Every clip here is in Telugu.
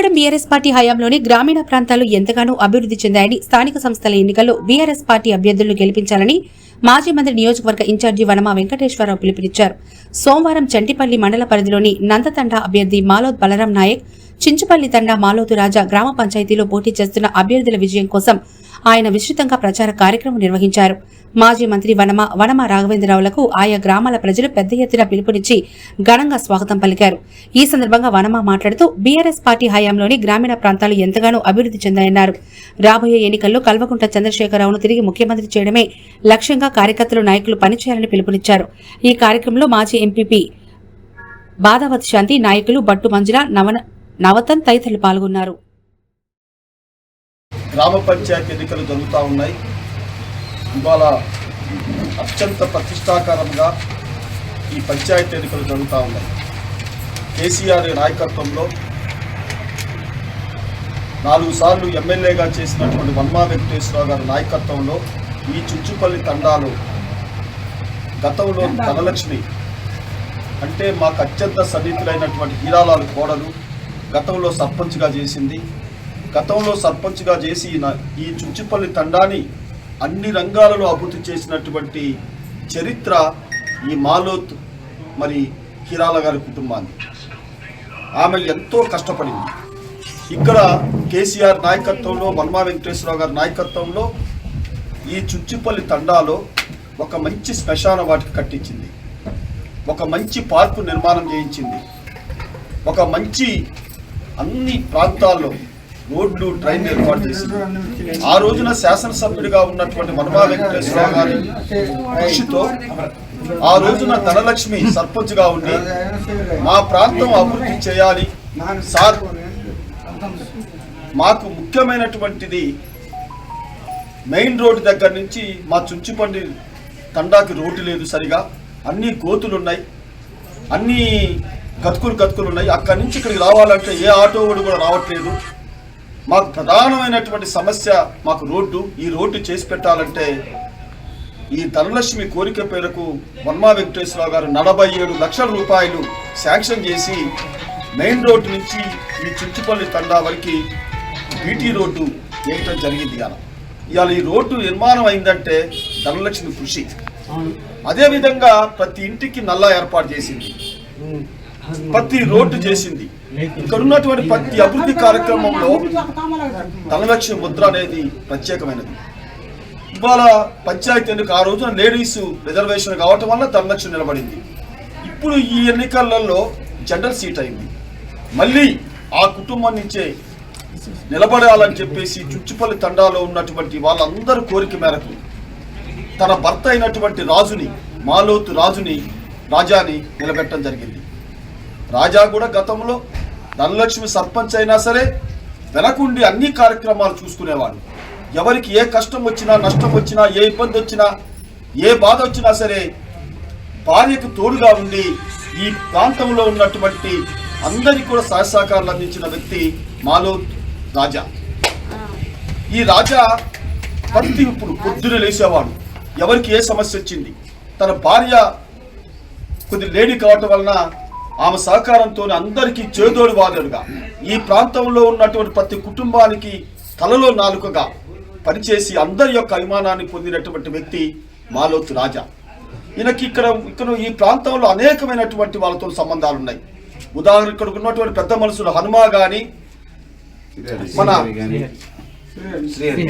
కొత్తగూడెం బీఆర్ఎస్ పార్టీ హయాంలోనే గ్రామీణ ప్రాంతాలు ఎంతగానో అభివృద్ధి చెందాయని స్థానిక సంస్థల ఎన్నికల్లో బీఆర్ఎస్ పార్టీ అభ్యర్థులను గెలిపించాలని మాజీ మంత్రి నియోజకవర్గ ఇన్ఛార్జి వనమా వెంకటేశ్వరరావు పిలుపునిచ్చారు. సోమవారం చంటిపల్లి మండల పరిధిలోని నందతండ అభ్యర్థి మాలోద్ బలరాం నాయక్ చించుపల్లి తండా మాలోతు రాజా గ్రామ పంచాయతీలో పోటీ చేస్తున్న అభ్యర్థుల విజయం కోసం ఆయన విస్తృతంగా ప్రచార కార్యక్రమం నిర్వహించారు. మాజీ మంత్రి వనమ వనమ రాఘవేంద్రరావులకు ఆయా గ్రామాల ప్రజలు పెద్ద ఎత్తున పిలుపునిచ్చి ఘనంగా స్వాగతం పలికారు. ఈ సందర్భంగా వనమ మాట్లాడుతూ బీఆర్ఎస్ పార్టీ హయాంలోని గ్రామీణ ప్రాంతాలు ఎంతగానో అభివృద్ధి చెందాయన్నారు. రాబోయే ఎన్నికల్లో కల్వకుంట్ల చంద్రశేఖరరావును తిరిగి ముఖ్యమంత్రి చేయడమే లక్ష్యంగా కార్యకర్తలు నాయకులు పనిచేయాలని పిలుపునిచ్చారు. ఈ కార్యక్రమంలో మాజీ ఎంపీపీ బాధావత్ శాంతి నాయకులు బట్టు మంజుల నవన నవతన్ తదితరులు పాల్గొన్నారు. గ్రామ పంచాయతీ ఎన్నికలు జరుగుతూ ఉన్నాయి. ఇవాళ అత్యంత ప్రతిష్టాకరంగా ఈ పంచాయతీ ఎన్నికలు జరుగుతూ ఉన్నాయి. కేసీఆర్ నాయకత్వంలో నాలుగు సార్లు ఎమ్మెల్యేగా చేసినటువంటి వన్మా వెంకటేశ్వరరావు గారి నాయకత్వంలో ఈ చుంచుపల్లి తండాలు గతంలో ధనలక్ష్మి అంటే మాకు అత్యంత సన్నిహితులైనటువంటి హీరాలాల్ కోడలు గతంలో సర్పంచ్గా చేసింది. గతంలో సర్పంచ్గా చేసి నా- ఈ చుంచుపల్లి తండాని అన్ని రంగాలలో అభివృద్ధి చేసినటువంటి చరిత్ర ఈ మాలోత్ మరి హీరాల గారి కుటుంబాన్ని. ఆమె ఎంతో కష్టపడింది. ఇక్కడ కేసీఆర్ నాయకత్వంలో మన్మా వెంకటేశ్వరరావు గారి నాయకత్వంలో ఈ చుంచుపల్లి తండాలో ఒక మంచి శ్మశాన వాటికి కట్టించింది. ఒక మంచి పార్కు నిర్మాణం చేయించింది. ఒక మంచి అన్ని ప్రాంతాల్లో రోడ్లు ట్రైన్ ఏర్పాటు చేసింది. ఆ రోజున శాసనసభ్యుడిగా ఉన్నటువంటి మనమా వెంకటేశ్వరరావు గారి కృషితో ఆ రోజున ధనలక్ష్మి సర్పంచ్గా ఉండి మా ప్రాంతం అభివృద్ధి చేయాలి. సార్ మాకు ముఖ్యమైనటువంటిది మెయిన్ రోడ్డు దగ్గర నుంచి మా చుంచుపండి తండాకి రోడ్డు లేదు సరిగా. అన్ని గోతులున్నాయి. అన్ని గతుకులు గతుకులు ఉన్నాయి. అక్కడి నుంచి ఇక్కడికి రావాలంటే ఏ ఆటో కూడా రావట్లేదు. మాకు ప్రధానమైనటువంటి సమస్య మాకు రోడ్డు. ఈ రోడ్డు చేసి పెట్టాలంటే ఈ ధనలక్ష్మి కోరిక పేరుకు వన్మా వెంకటేశ్వరరావు గారు నలభై ఏడు లక్షల రూపాయలు శాంక్షన్ చేసి మెయిన్ రోడ్డు నుంచి ఈ చుంచుపల్లి తండా వరకు బీటీ రోడ్డు వేయటం జరిగింది ఇవాళ. ఇవాళ ఈ రోడ్డు నిర్మాణం అయిందంటే ధనలక్ష్మి కృషి. అదేవిధంగా ప్రతి ఇంటికి నల్లా ఏర్పాటు చేసింది. ప్రతి రోడ్డు చేసింది. ఇక్కడ ఉన్నటువంటి ప్రతి అభివృద్ధి కార్యక్రమంలో ధనలక్ష్మి ముద్ర అనేది ప్రత్యేకమైనది. ఇవాళ పంచాయతీ ఎన్నిక ఆ రోజున లేడీస్ రిజర్వేషన్ కావటం వల్ల ధనలక్ష్మి నిలబడింది. ఇప్పుడు ఈ ఎన్నికలలో జనరల్ సీట్ అయింది. మళ్ళీ ఆ కుటుంబం నుంచే నిలబడాలని చెప్పేసి చుచ్చుపల్లి తండాలో ఉన్నటువంటి వాళ్ళందరూ కోరిక మేరకు తన భర్త అయినటువంటి రాజుని మాలోతు రాజుని రాజాని నిలబెట్టడం జరిగింది. రాజా కూడా గతంలో ధనలక్ష్మి సర్పంచ్ అయినా సరే వెనకుండి అన్ని కార్యక్రమాలు చూసుకునేవాడు. ఎవరికి ఏ కష్టం వచ్చినా నష్టం వచ్చినా ఏ ఇబ్బంది వచ్చినా ఏ బాధ వచ్చినా సరే భార్యకు తోడుగా ఉండి ఈ ప్రాంతంలో ఉన్నటువంటి అందరికీ కూడా సహాయ సహకారాలు అందించిన వ్యక్తి మాలో రాజా. ఈ రాజా ప్రతి ఇప్పుడు పొద్దున లేచేవాడు. ఎవరికి ఏ సమస్య వచ్చింది? తన భార్య కొద్ది లేడీ కావటం వలన ఆమె సహకారంతో అందరికీ చేదోడు వాదడుగా ఈ ప్రాంతంలో ఉన్నటువంటి ప్రతి కుటుంబానికి తలలో నాలుకగా పనిచేసి అందరి యొక్క అభిమానాన్ని పొందినటువంటి వ్యక్తి మాలోతు రాజా. ఈయనకి ఇక్కడ ఇక్కడ ఈ ప్రాంతంలో అనేకమైనటువంటి వాళ్ళతో సంబంధాలు ఉన్నాయి ఉదాహరణ ఇక్కడ ఉన్నటువంటి పెద్ద మనుషులు హనుమా గాని మన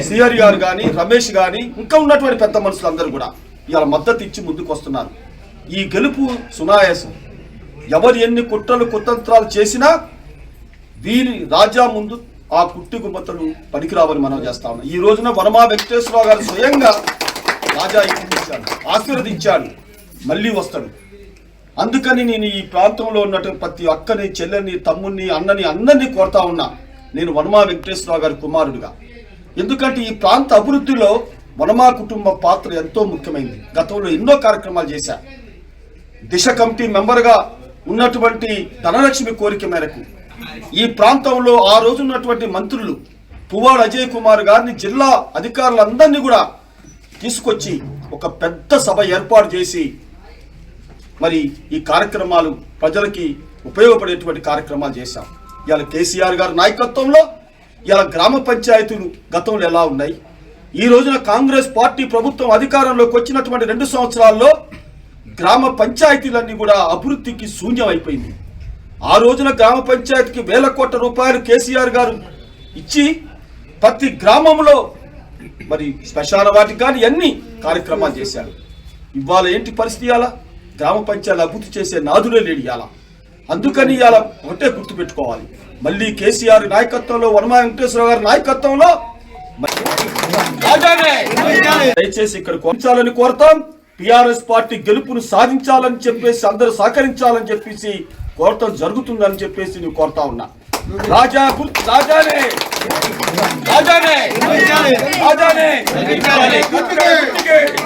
సిఆర్ గారు కానీ రమేష్ కానీ ఇంకా ఉన్నటువంటి పెద్ద మనుషులు అందరూ కూడా ఇవాళ మద్దతు ఇచ్చి ముందుకు వస్తున్నారు ఈ గెలుపు సునాయాసం. ఎవరు ఎన్ని కుట్రలు కుతంత్రాలు చేసినా వీరి రాజా ముందు ఆ కుట్టి గుమ్మతలు పనికిరావని మనం చేస్తా ఉన్నాం. ఈ రోజున వనమా వెంకటేశ్వరరావు గారు స్వయంగా రాజా ఇచ్చాడు ఆశీర్వదించాడు మళ్ళీ వస్తాడు. అందుకని నేను ఈ ప్రాంతంలో ఉన్నటువంటి ప్రతి అక్కని చెల్లెని తమ్ముని అన్నని అందరినీ కోరుతా ఉన్నా నేను వనమా వెంకటేశ్వరరావు గారి కుమారుడిగా. ఎందుకంటే ఈ ప్రాంత అభివృద్ధిలో వనమా కుటుంబ పాత్ర ఎంతో ముఖ్యమైంది. గతంలో ఎన్నో కార్యక్రమాలు చేశా. దిశ కమిటీ మెంబర్గా ఉన్నటువంటి ధనలక్ష్మి కోరిక మేరకు ఈ ప్రాంతంలో ఆ రోజు ఉన్నటువంటి మంత్రులు పువ్వాడు అజయ్ కుమార్ గారిని జిల్లా అధికారులందరినీ కూడా తీసుకొచ్చి ఒక పెద్ద సభ ఏర్పాటు చేసి మరి ఈ కార్యక్రమాలు ప్రజలకి ఉపయోగపడేటువంటి కార్యక్రమాలు చేశాం. ఇవాళ కేసీఆర్ గారి నాయకత్వంలో ఇలా గ్రామ పంచాయతీలు గతంలో ఎలా ఉన్నాయి? ఈ రోజున కాంగ్రెస్ పార్టీ ప్రభుత్వం అధికారంలోకి వచ్చినటువంటి రెండు సంవత్సరాల్లో గ్రామ పంచాయతీలన్నీ కూడా అభివృద్ధికి శూన్యం అయిపోయింది ఆ రోజున గ్రామ పంచాయతీకి వేల కోట్ల రూపాయలు కేసీఆర్ గారు ఇచ్చి ప్రతి గ్రామంలో మరి శ్మశాన వాటికి కానీ అన్ని కార్యక్రమాలు చేశారు. ఇవాళ ఏంటి పరిస్థితి ఇవాళ? గ్రామ పంచాయతీ అభివృద్ధి చేసే నాదులే లేడు ఇవాళ. అందుకని ఇవాళ ఒకటే గుర్తుపెట్టుకోవాలి. మళ్ళీ కేసీఆర్ నాయకత్వంలో వర్మ వెంకటేశ్వర గారి నాయకత్వంలో దయచేసి ఇక్కడ కోర్చాలని కోరతాం. టిఆర్ఎస్ పార్టీ గెలుపును సాధించాలని చెప్పేసి అందరూ సహకరించాలని చెప్పేసి కోరటం జరుగుతుందని చెప్పేసి నేను కోరుతా ఉన్నా. రాజా రాజానే! రాజానే! రాజానే!